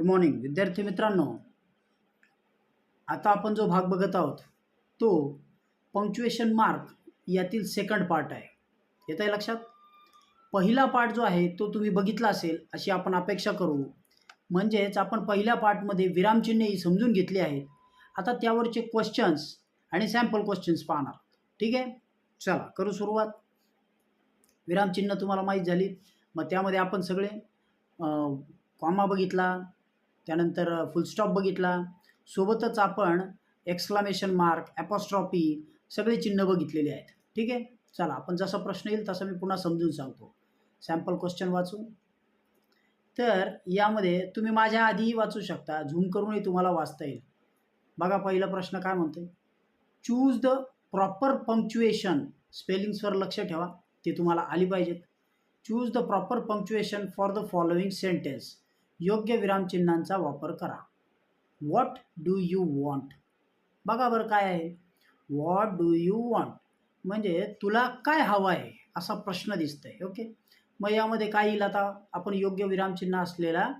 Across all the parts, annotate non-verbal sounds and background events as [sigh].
Good morning विद्यार्थी मित्रांनो आता आपण जो भाग बघत आहोत तो पंक्च्युएशन मार्क यातील सेकंड पार्ट आहे. येत आहे लक्षात? पहिला पार्ट जो आहे तो तुम्ही बघितला असेल अशी आपण अपेक्षा करू. म्हणजेच आपण पहिल्या पार्टमध्ये विरामचिन्हेही समजून घेतली आहेत. आता त्यावरचे क्वेश्चन्स आणि सॅम्पल क्वेश्चन्स पाहणार. ठीक आहे? चला करू सुरुवात. विरामचिन्ह तुम्हाला माहीत झाली. मग त्यामध्ये आपण सगळे कॉमा बघितला त्यानंतर फुलस्टॉप बघितला. सोबतच आपण एक्सक्लामेशन मार्क ॲपॉस्ट्रॉपी सगळे चिन्ह बघितलेले आहेत. ठीक आहे? चला आपण जसा प्रश्न येईल तसा मी पुन्हा समजून सांगतो. सॅम्पल क्वेश्चन वाचू. तर यामध्ये तुम्ही माझ्या आधीही वाचू शकता. झूम करूनही तुम्हाला वाचता येईल. बघा पहिला प्रश्न काय म्हणतो चूज द प्रॉपर पंक्च्युएशन स्पेलिंग्सवर लक्ष ठेवा. ते तुम्हाला आली पाहिजेत. Choose the proper punctuation for the following sentence योग्य विरामचिन्हांचा वापर करा. वॉट डू यू वॉन्ट बघा बरं काय आहे. वॉट डू यू वॉन्ट म्हणजे तुला काय हवं आहे असा प्रश्न दिसतंय ओके मग यामध्ये काय येईल आता? आपण योग्य विरामचिन्ह असलेला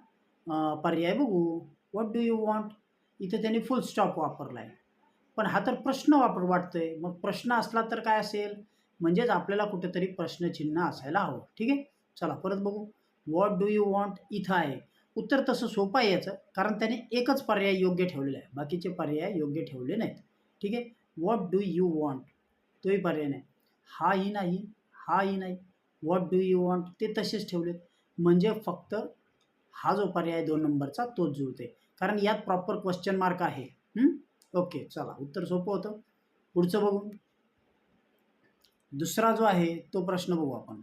पर्याय बघू. वॉट डू यू वॉन्ट इथं त्यांनी फुल स्टॉप वापरला आहे पण हा तर प्रश्न वापर वाटतो आहे मग प्रश्न असला तर काय असेल? म्हणजेच आपल्याला कुठेतरी प्रश्नचिन्ह असायला हवं. ठीक आहे? चला परत बघू. वॉट डू यू वॉन्ट इथं आहे. उत्तर तसं सोपं आहे याचं कारण त्याने एकच पर्याय योग्य ठेवलेला आहे. बाकीचे पर्याय योग्य ठेवले नाहीत. ठीक आहे? व्हॉट डू यू वॉन्ट तोही पर्याय नाही. हाही नाही हाही नाही. व्हॉट डू यू वॉन्ट ते तसेच ठेवलेत. म्हणजे फक्त हा जो पर्याय दोन नंबरचा तोच जुळते कारण यात प्रॉपर क्वेश्चन मार्क आहे. ओके चला. उत्तर सोपं होतं. पुढचं बघू. दुसरा जो आहे तो प्रश्न बघू आपण.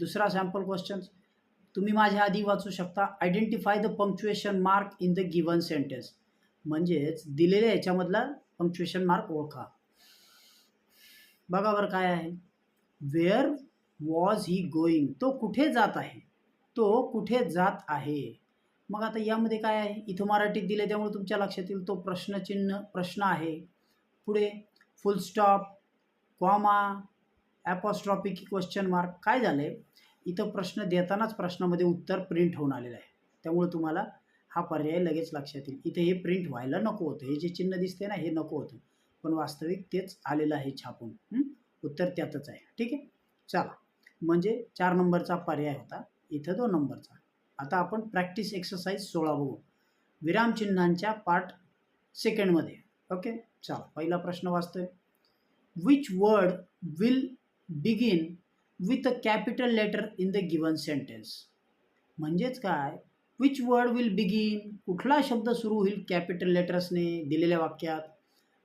दुसरा सॅम्पल क्वेश्चन तुम्ही माझ्या आधी वाचू शकता. Identify the punctuation mark in the given sentence म्हणजेच दिलेल्या याच्यामधला पंक्च्युएशन मार्क ओळखा. बघा बरं काय आहे. वेअर वॉज ही गोईंग तो कुठे जात आहे? तो कुठे जात आहे? मग आता यामध्ये काय आहे? इथं मराठीत दिले त्यामुळे तुमच्या लक्षात येईल. तो प्रश्नचिन्ह प्रश्न आहे. पुढे फुल स्टॉप कॉमा ॲपॉस्ट्रॉपी की क्वेश्चन मार्क काय झालं आहे इथं प्रश्न देतानाच प्रश्नामध्ये उत्तर प्रिंट होऊन आलेलं आहे. त्यामुळे तुम्हाला हा पर्याय लगेच लक्षात येईल. इथे हे प्रिंट व्हायला नको होतं. हे जे चिन्ह दिसते ना हे नको होतं. पण वास्तविक तेच आलेलं आहे छापून. उत्तर त्यातच आहे. ठीक आहे? चला. म्हणजे चार नंबरचा पर्याय होता. इथं दोन नंबरचा. आता आपण प्रॅक्टिस एक्सरसाइज सोळा बघू. विरामचिन्हांच्या पार्ट सेकंडमध्ये ओके? चला. पहिला प्रश्न वाचतोय. Which word will begin with a capital letter in the given sentence म्हणजेच काय? विच वर्ड विल बिगिन कुठला शब्द सुरू होईल कॅपिटल लेटर्सने दिलेल्या वाक्यात?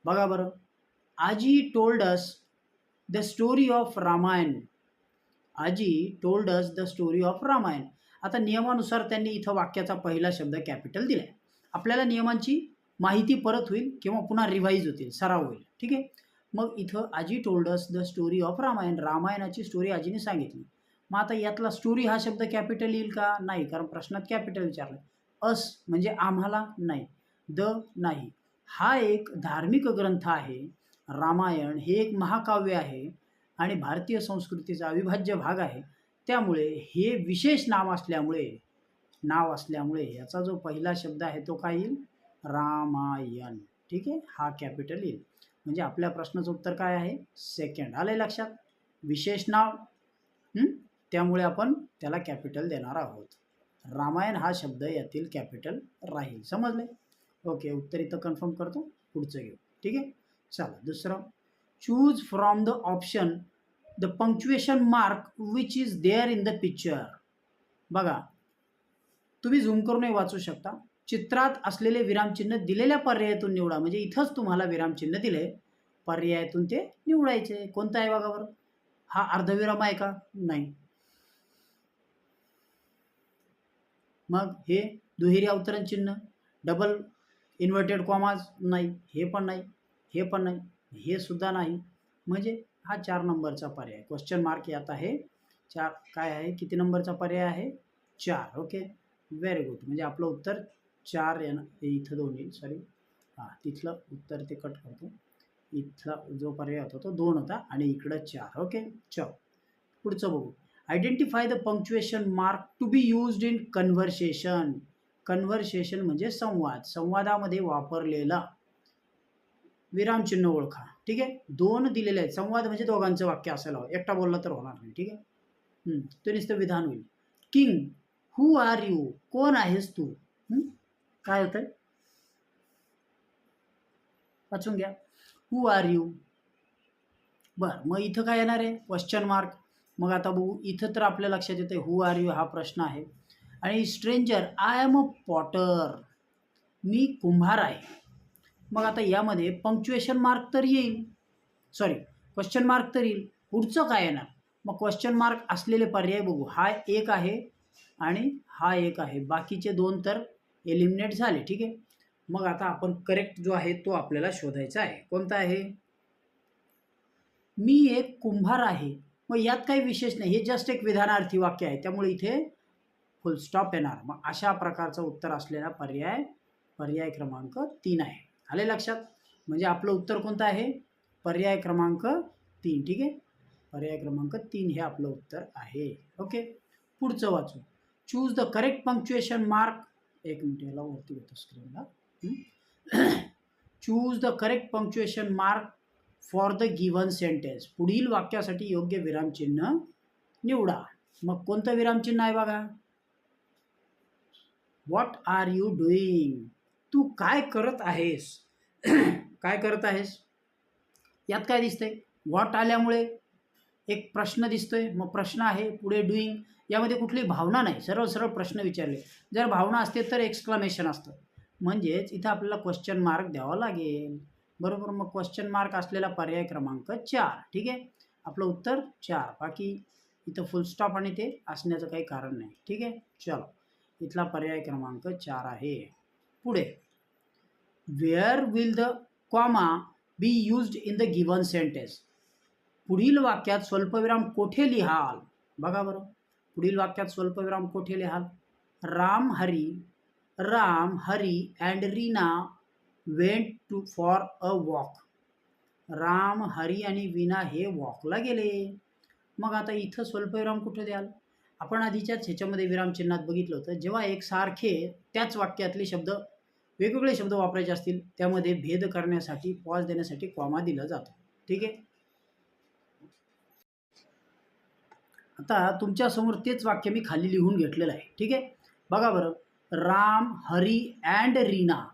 बघा बरं. Aaji told us the story of Ramayana aaji told us the story of Ramayana आता नियमानुसार त्यांनी इथं वाक्याचा पहिला शब्द कॅपिटल दिला आहे आपल्याला नियमांची माहिती परत होईल किंवा पुन्हा रिवाईज होतील सराव होईल. ठीक आहे? मग इथं aaji told us the story of Ramayana. रामायणाची story आजीने सांगितली. मग आता यातला स्टोरी हा शब्द कॅपिटल येईल का? नाही कारण प्रश्नात कॅपिटल विचारलं. अस म्हणजे आम्हाला नाही. द नाही. हा एक धार्मिक ग्रंथ आहे. रामायण हे एक महाकाव्य आहे आणि भारतीय संस्कृतीचा अविभाज्य भाग आहे. त्यामुळे हे विशेष नाव असल्यामुळे नाव असल्यामुळे याचा जो पहिला शब्द आहे तो काय येईल? रामायण. ठीक आहे? हा कॅपिटल येईल. म्हणजे आपल्या प्रश्नाचं उत्तर काय आहे? सेकंड आलं लक्षात. विशेष नाव. त्यामुळे आपण त्याला कॅपिटल देणार आहोत. रामायण हा शब्द यातील कॅपिटल राहील. समजले ओके उत्तर इथं कन्फर्म करतो. पुढचं घेऊ. ठीक आहे? चला दुसरं. Choose from the option the punctuation mark which is there in the picture बघा. तुम्ही झूम करूनही वाचू शकता. चित्रात असलेले विरामचिन्ह दिलेल्या पर्यायातून निवडा. म्हणजे इथंच तुम्हाला विरामचिन्ह दिले. पर्यायातून ते निवडायचे. कोणतं आहे बघा बरं? हा अर्धविराम आहे का? नाही. मग हे दुहेरी अवतरण चिन्ह डबल इन्व्हर्टेड कॉमाज नाही. हे पण नाही. हे पण नाही. हे सुद्धा नाही. म्हणजे हा चार नंबरचा पर्याय. क्वेश्चन मार्क यात आहे. चार काय आहे? किती नंबरचा पर्याय आहे? चार. ओके व्हेरी गुड म्हणजे आपलं उत्तर चार येणं हे इथं दोन येईल सॉरी हां तिथलं उत्तर ते कट करतो. इथला जो पर्याय होता तो दोन होता आणि इकडं चार ओके चल पुढचं बघू. Identify the punctuation mark to be used in conversation conversation म्हणजे संवाद. संवादामध्ये वापरलेला विरामचिन्ह ओळखा ठीक आहे? दोन दिलेले आहेत. संवाद म्हणजे दोघांचं वाक्य असायला हवं. एकटा बोलला तर होणार नाही ठीक आहे? हम्म, तो नुसतं विधान होईल. किंग हू आर यू कोण आहेस तू? काय होतं वाचून घ्या. हू आर यू बरं मग इथं काय येणार आहे? क्वेश्चन मार्क मग आता बघू इथं तर आपल्या लक्षात येतं हू आर यू हा प्रश्न आहे. आणि stranger I am a potter मी कुंभार आहे. मग आता यामध्ये पंक्च्युएशन मार्क तर येईल. सॉरी क्वेश्चन मार्क तर येईल. पुढचं काय येणार? मग क्वेश्चन मार्क असलेले पर्याय बघू. हा एक आहे आणि हा एक आहे. बाकीचे दोन तर एलिमिनेट झाले ठीक आहे? मग आता आपण करेक्ट जो आहे तो आपल्याला शोधायचा आहे. कोणता आहे? मी एक कुंभार आहे. मग यात काही विशेष नाही. हे जस्ट एक विधानार्थी वाक्य आहे. त्यामुळे इथे फुल स्टॉप येणार. मग अशा प्रकारचं उत्तर असलेला पर्याय पर्याय क्रमांक तीन आहे. आले लक्षात? म्हणजे आपलं उत्तर कोणतं आहे? पर्याय क्रमांक तीन ठीक आहे? पर्याय क्रमांक तीन हे आपलं उत्तर आहे. ओके? पुढचं वाचू. Choose the correct punctuation mark एक मिनिट याला वरती होतं स्क्रीनला choose the correct punctuation mark for the given sentence पुढील वाक्यासाठी योग्य विरामचिन्ह निवडा. मग कोणतं विरामचिन्ह आहे बघा? व्हॉट आर यू डुईंग तू काय करत आहेस? [clears throat] काय करत आहेस? यात काय दिसतंय? व्हॉट आल्यामुळे? एक प्रश्न दिसतोय मग प्रश्न आहे पुढे डुईंग यामध्ये कुठली भावना नाही. सरळ सरळ प्रश्न विचारले. जर भावना असते तर एक्सक्लमेशन असतं. म्हणजेच इथं आपल्याला क्वेश्चन मार्क द्यावा लागेल. बरोबर? मग क्वेश्चन मार्क असलेला पर्याय क्रमांक चार. ठीक आहे? आपलं उत्तर चार. बाकी इथं फुल स्टॉप आणि ते असण्याचं काही कारण नाही. ठीक आहे? चलो. इथला पर्याय क्रमांक चार आहे. पुढे. Where will the comma be used in the given sentence पुढील वाक्यात स्वल्पविराम कोठे लिहाल? बघा बरं. पुढील वाक्यात स्वल्पविराम कोठे लिहाल? Ram Hari Ram Hari and Reena went to for a walk Ram Hari आणि विना हे वॉकला गेले. मग आता इथं स्वल्पविराम कुठे द्याल? आपण आधीच्याच ह्याच्यामध्ये विरामचिन्हात बघितलं होतं. जेव्हा एक सारखे त्याच वाक्यातले शब्द वेगवेगळे शब्द वापरायचे असतील त्यामध्ये भेद करण्यासाठी पॉज देण्यासाठी कॉमा दिला जातो. ठीक आहे? आता तुमच्यासमोर तेच वाक्य मी खाली लिहून घेतलेलं आहे. ठीक आहे? बघा बरं. राम हरी अँड रीना.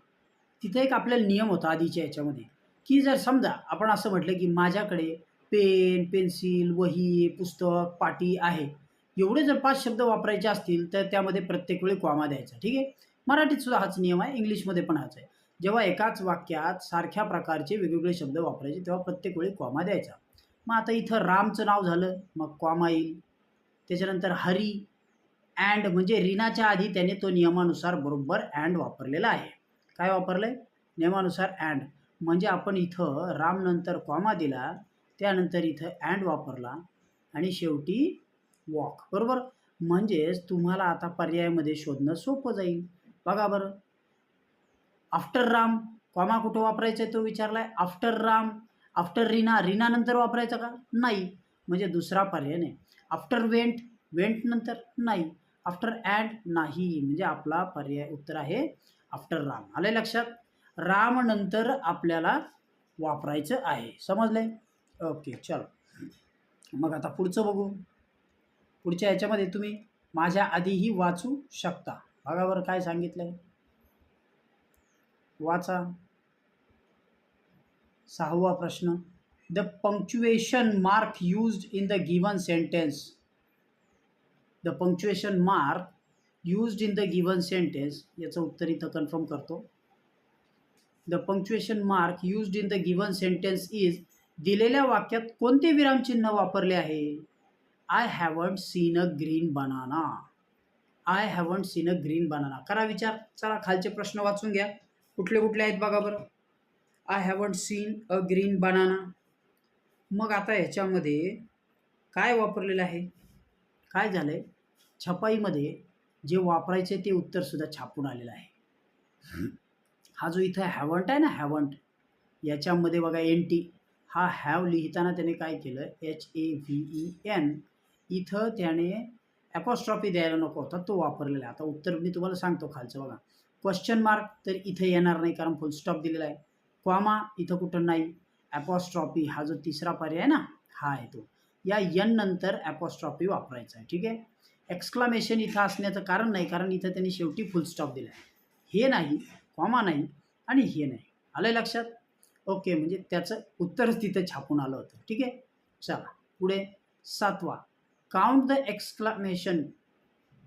तिथे एक आपल्याला नियम होता आधीच्या याच्यामध्ये. की जर समजा आपण असं म्हटलं की माझ्याकडे पेन पेन्सिल वही पुस्तक पाटी आहे. एवढे जर पाच शब्द वापरायचे असतील तर त्यामध्ये प्रत्येक वेळी कॉमा द्यायचा. ठीक आहे? मराठीत सुद्धा हाच नियम आहे इंग्लिशमध्ये पण हाच आहे. जेव्हा एकाच वाक्यात सारख्या प्रकारचे वेगवेगळे शब्द वापरायचे तेव्हा प्रत्येक वेळी क्वामा द्यायचा. मग आता इथं रामचं नाव झालं मग क्वामा येईल. त्याच्यानंतर हरी अँड म्हणजे रिनाच्या आधी त्याने तो नियमानुसार बरोबर अँड वापरलेला आहे. काय वापरलं आहे नियमानुसार अँड म्हणजे आपण इथं रामनंतर कॉमा दिला त्यानंतर इथं अँड वापरला आणि शेवटी वॉक बरोबर? म्हणजेच तुम्हाला आता पर्यायामध्ये शोधणं सोपं जाईल. बघा बरं. आफ्टर राम कॉमा कुठं वापरायचा आहे तो विचारला आहे आफ्टर राम आफ्टर रिना रीनानंतर वापरायचा का? नाही. म्हणजे दुसरा पर्याय नाही. आफ्टर वेंट वेंट नंतर नाही. आफ्टर अँड नाही म्हणजे आपला पर्याय उत्तर आहे आफ्टर राम. आलं लक्षात? राम नंतर आपल्याला वापरायचं आहे. समजलंय? ओके चलो. मग आता पुढचं बघू. पुढच्या याच्यामध्ये तुम्ही माझ्या आधीही वाचू शकता. भागावर काय काय सांगितलंय. वाचा. सहावा प्रश्न. The punctuation mark used in the given sentence the punctuation mark used in the given sentence याचं उत्तर इथं कन्फर्म करतो. The punctuation mark used in the given sentence is दिलेल्या वाक्यात कोणते विरामचिन्ह वापरले आहे? I haven't seen a green banana I haven't seen a green banana करा विचार. चला खालचे प्रश्न वाचून घ्या. कुठले कुठले आहेत बघा बरं. I haven't seen a green banana मग आता ह्याच्यामध्ये काय वापरलेलं आहे? काय झालं आहे छपाईमध्ये जे वापरायचे ते उत्तरसुद्धा छापून आलेलं आहे. हा जो इथं हॅवंट आहे ना हॅवंट याच्यामध्ये बघा एन टी हा हॅव लिहिताना त्याने काय केलं? H A V E N इथं त्याने ॲपॉस्ट्रॉफी द्यायला नको होता तो वापरलेला आहे. आता उत्तर मी तुम्हाला सांगतो खालचं बघा. क्वेश्चन मार्क तर इथं येणार नाही कारण फुल स्टॉप दिलेला आहे. क्वामा इथं कुठं नाही. ॲपॉस्ट्रॉपी हा जो तिसरा पर्याय ना हा आहे तो या यन नंतर ॲपॉस्ट्रॉपी वापरायचा आहे ठीक आहे? एक्सक्लामेशन इथं असण्याचं कारण नाही कारण इथं त्यांनी शेवटी फुल स्टॉप दिला आहे हे नाही कॉमा नाही आणि हे नाही. आलं आहे लक्षात? ओके म्हणजे त्याचं उत्तरच तिथं छापून आलं होतं ठीक आहे? चला पुढे सातवा. Count the exclamation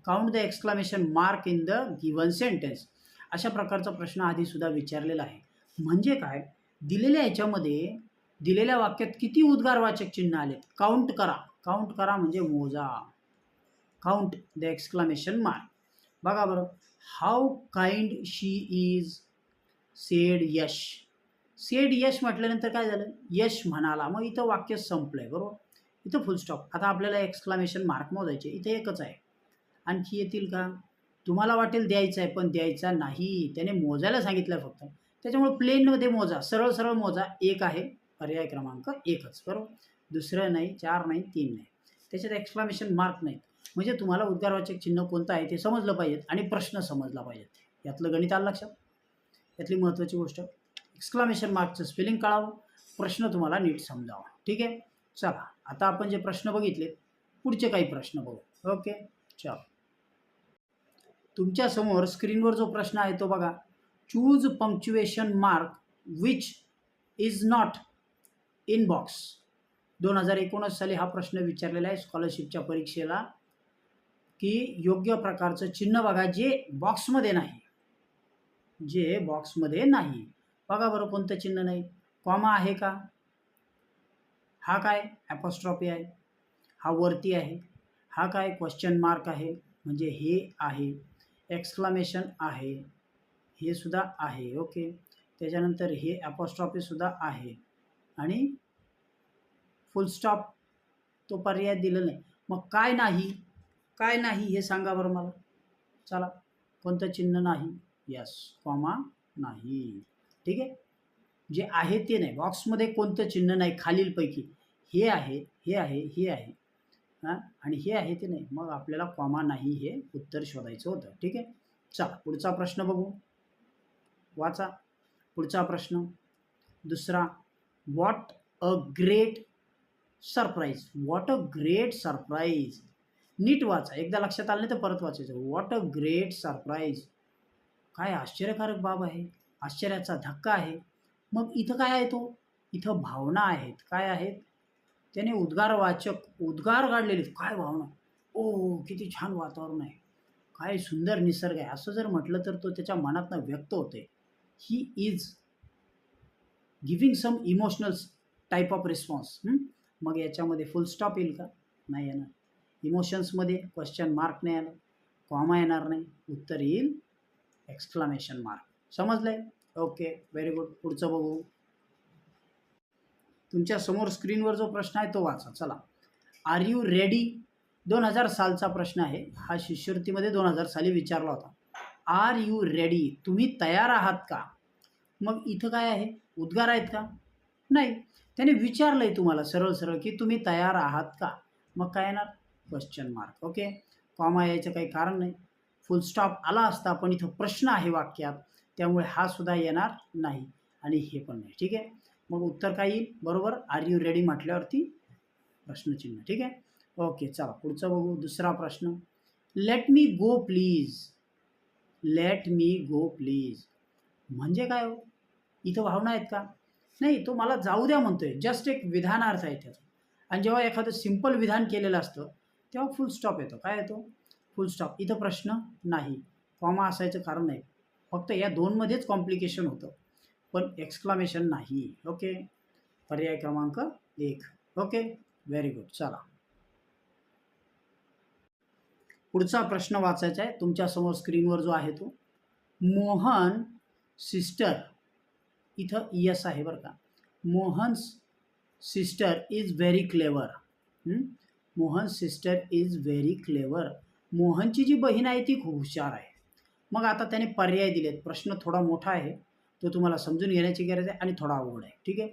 count the exclamation mark in the given sentence अशा प्रकारचा प्रश्न आधीसुद्धा विचारलेला आहे. म्हणजे काय? दिलेल्या याच्यामध्ये दिलेल्या वाक्यात किती उद्गारवाचक चिन्ह आलेत? काउंट करा. काउंट करा म्हणजे मोजा. काउंट द एक्सक्लामेशन मार्क बघा बरं. How kind she is said Yash said Yash म्हटल्यानंतर काय झालं? यश म्हणाला. मग इथं वाक्य संपलं आहे बरोबर? इथं फुल स्टॉप आता आपल्याला एक्सक्लामेशन मार्क मोजायचे. इथे एकच आहे. आणखी येतील का? तुम्हाला वाटेल द्यायचं आहे पण द्यायचा नाही. त्याने मोजायला सांगितलं फक्त. त्याच्यामुळे प्लेनमध्ये मोजा. सरळ सरळ मोजा. एक आहे. पर्याय क्रमांक एकच. बरोबर? दुसरं नाही चार नाही तीन नाही. त्याच्यात एक्सक्लामेशन मार्क नाहीत. म्हणजे तुम्हाला उद्गारवाचक चिन्ह कोणतं आहे ते समजलं पाहिजेत आणि प्रश्न समजला पाहिजेत. यातलं गणित आलं लक्षात? यातली महत्त्वाची गोष्ट. एक्सक्लामेशन मार्कचं स्पेलिंग कळावं. प्रश्न तुम्हाला नीट समजावा. ठीक आहे? चला. आता आपण जे प्रश्न बघितले पुढचे काही प्रश्न बघू. ओके? चल. तुमच्यासमोर स्क्रीनवर जो प्रश्न आहे तो बघा. Choose punctuation mark which is not in box दोन हजार एकोणीस साली हा प्रश्न विचारलेला आहे स्कॉलरशिपच्या परीक्षेला की योग्य प्रकारचं चिन्ह बघा जे बॉक्समध्ये नाही. जे बॉक्समध्ये नाही. बघा बरं कोणतं चिन्ह नाही. कॉमा आहे का? हा काय? ॲपॉस्ट्रॉफी आहे. हा वरती आहे. हा काय? क्वेश्चन मार्क आहे. म्हणजे हे आहे. एक्सक्लामेशन आहे. हे सुद्धा आहे ओके? त्याच्यानंतर हे ॲपॉस्ट्रॉफीसुद्धा आहे. आणि फुलस्टॉप तो पर्याय दिलं नाही. मग काय नाही? काय नाही हे सांगा बरं मला. चला कोणतं चिन्ह नाही? यस कॉमा नाही. ठीक आहे? जे आहे ते नाही. बॉक्समध्ये कोणतं चिन्ह नाही? खालीलपैकी. हे आहे हे आहे हे आहे. हां? आणि हे आहे ते नाही. मग आपल्याला कॉमा नाही हे उत्तर शोधायचं होतं. ठीक आहे? चला पुढचा प्रश्न बघू. वाचा. पुढचा प्रश्न. दुसरा what a great surprise what a great surprise नीट वाचा. एकदा लक्षात आलं नाही तर परत वाचायचं. वॉट अ ग्रेट सरप्राईज काय आश्चर्यकारक बाब आहे. आश्चर्याचा धक्का आहे. मग इथं काय आहे तो? इथं भावना आहेत. काय आहेत? त्याने उद्गारवाचक उद्गार काढलेले आहेत. काय भावना? ओ किती छान वातावरण आहे. काय सुंदर निसर्ग आहे. असं जर म्हटलं तर तो त्याच्या मनातनं व्यक्त होते he is giving some emotional type of response मग याच्यामध्ये फुल स्टॉप येईल का? नाही येणार. इमोशन्समध्ये क्वेश्चन मार्क नाही येणार. कॉमा येणार नाही. उत्तर येईल. एक्सक्लामेशन मार्क समजलं आहे ओके व्हेरी गुड पुढचं बघू. तुमच्यासमोर स्क्रीनवर जो प्रश्न आहे तो वाचा. चला. आर यू रेडी दोन हजार सालचा प्रश्न आहे. हा शिष्यवृत्तीमध्ये दोन हजार साली विचारला होता. Are you ready? तुम्ही तयार आहात का? मग इथं काय आहे? उद्गार आहेत का? नाही. त्याने विचारलं आहे तुम्हाला सरळ सरळ की तुम्ही तयार आहात का? मग काय येणार? क्वेश्चन मार्क ओके कॉमा यायचं काही कारण नाही. फुल स्टॉप आला असता पण इथं प्रश्न आहे वाक्यात. त्यामुळे हा सुद्धा येणार नाही. आणि हे पण नाही. ठीक आहे? मग उत्तर काय येईल? बरोबर. आर यू रेडी म्हटल्यावरती प्रश्नचिन्ह. ठीक आहे? ओके चला. पुढचं बघू. दुसरा प्रश्न. Let me go please let me go please म्हणजे काय हो? इथं भावना आहेत का? नाही तो मला जाऊ द्या म्हणतोय. जस्ट एक विधानार्थ आहे त्याचा. आणि जेव्हा एखादं सिंपल विधान केलेलं असतं तेव्हा फुल स्टॉप येतो. काय येतो? फुल स्टॉप इथं प्रश्न नाही. कॉमा असायचं कारण नाही. फक्त या दोनमध्येच कॉम्प्लिकेशन होतं. पण एक्सक्लामेशन नाही. ओके पर्याय क्रमांक एक. ओके व्हेरी गुड चला. पुढचा प्रश्न वाचायचा आहे. तुमच्यासमोर स्क्रीनवर जो आहे तो. मोहन सिस्टर इथं यस आहे बरं का. Mohan sister is very clever Mohan sister is very clever मोहनची जी बहीण आहे ती खूप हुशार आहे. मग आता त्याने पर्याय दिलेत. प्रश्न थोडा मोठा आहे. तो तुम्हाला समजून घेण्याची गरज आहे आणि थोडा अवघड आहे. ठीक आहे?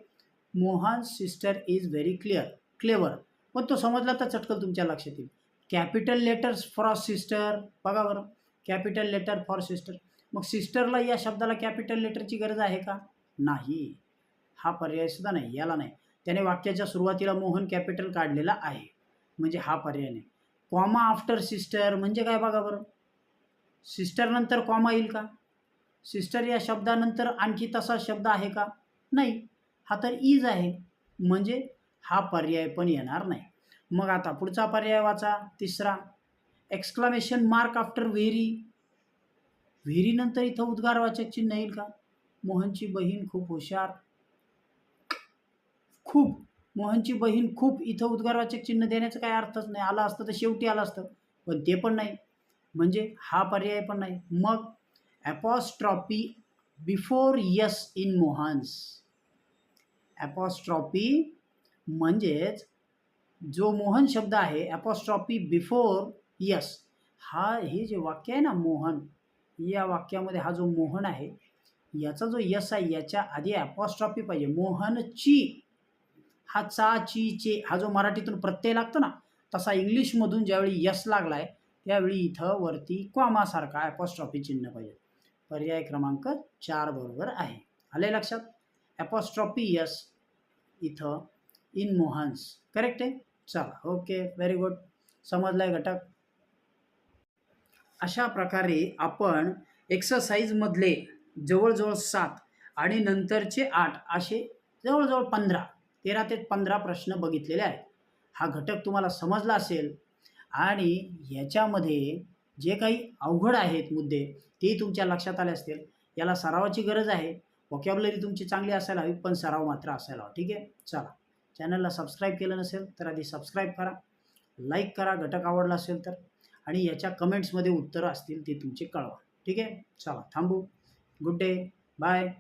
Mohan sister is very clear clever पण तो समजला तर चटकल तुमच्या लक्षात येईल. कॅपिटल लेटर्स फॉर सिस्टर बघा बरं कॅपिटल लेटर फॉर सिस्टर. मग सिस्टरला या शब्दाला कॅपिटल लेटरची गरज आहे का? नाही. हा पर्याय सुद्धा नाही याला नाही. त्याने वाक्याच्या सुरुवातीला मोहन कॅपिटल काढलेला आहे. म्हणजे हा पर्याय नाही. कॉमा आफ्टर सिस्टर म्हणजे काय बघा बरं? सिस्टरनंतर कॉमा येईल का? सिस्टर या शब्दानंतर आणखी तसा शब्द आहे का? नाही. हा तर इज आहे. म्हणजे हा पर्याय पण येणार नाही. मग आता पुढचा पर्याय वाचा तिसरा. एक्सक्लामेशन मार्क आफ्टर व्हेरी व्हेरीनंतर इथं उद्गारवाचक चिन्ह येईल का? मोहनची बहीण खूप हुशार. खूप. मोहनची बहीण खूप इथं उद्गारवाचक चिन्ह देण्याचं काही अर्थच नाही. आलं असतं तर शेवटी आलं असतं. पण ते पण नाही. म्हणजे हा पर्याय पण नाही. मग apostrophe before yes in Mohan's apostrophe म्हणजेच जो मोहन शब्द आहे ॲपॉस्ट्रॉपी बिफोर यस हा हे जे वाक्य आहे ना मोहन या वाक्यामध्ये हा जो मोहन आहे याचा जो यस आहे याच्या आधी ॲपॉस्ट्रॉपी पाहिजे. मोहनची हा चा ची चे हा जो मराठीतून प्रत्यय लागतो ना तसा इंग्लिशमधून ज्यावेळी यस लागला आहे त्यावेळी इथं वरती क्वामासारखा ॲपॉस्ट्रॉफी चिन्ह पाहिजे. पर्याय क्रमांक चार बरोबर आहे. आले लक्षात? ॲपॉस्ट्रॉपी यस इथं इन मोहन्स करेक्ट आहे? चला ओके व्हेरी गुड समजलाय घटक? अशा प्रकारे आपण एक्सरसाइजमधले जवळजवळ सात आणि नंतरचे आठ असे जवळजवळ पंधरा तेरा ते पंधरा प्रश्न बघितलेले आहेत. हा घटक तुम्हाला समजला असेल आणि याच्यामध्ये जे काही अवघड आहेत मुद्दे तेही तुमच्या लक्षात आले असतील. याला सरावाची गरज आहे. वॉकॅबलरी तुमची चांगली असायला हवी पण सराव मात्र असायला हवा. ठीक आहे? चला. चॅनलला सबस्क्राईब केलं नसेल तर आधी सबस्क्राईब करा लाईक करा घटक आवडला असेल तर आणि याच्या कमेंट्समध्ये उत्तरं असतील ते तुमचे कळवा. ठीक आहे? चला थांबू. Good day bye.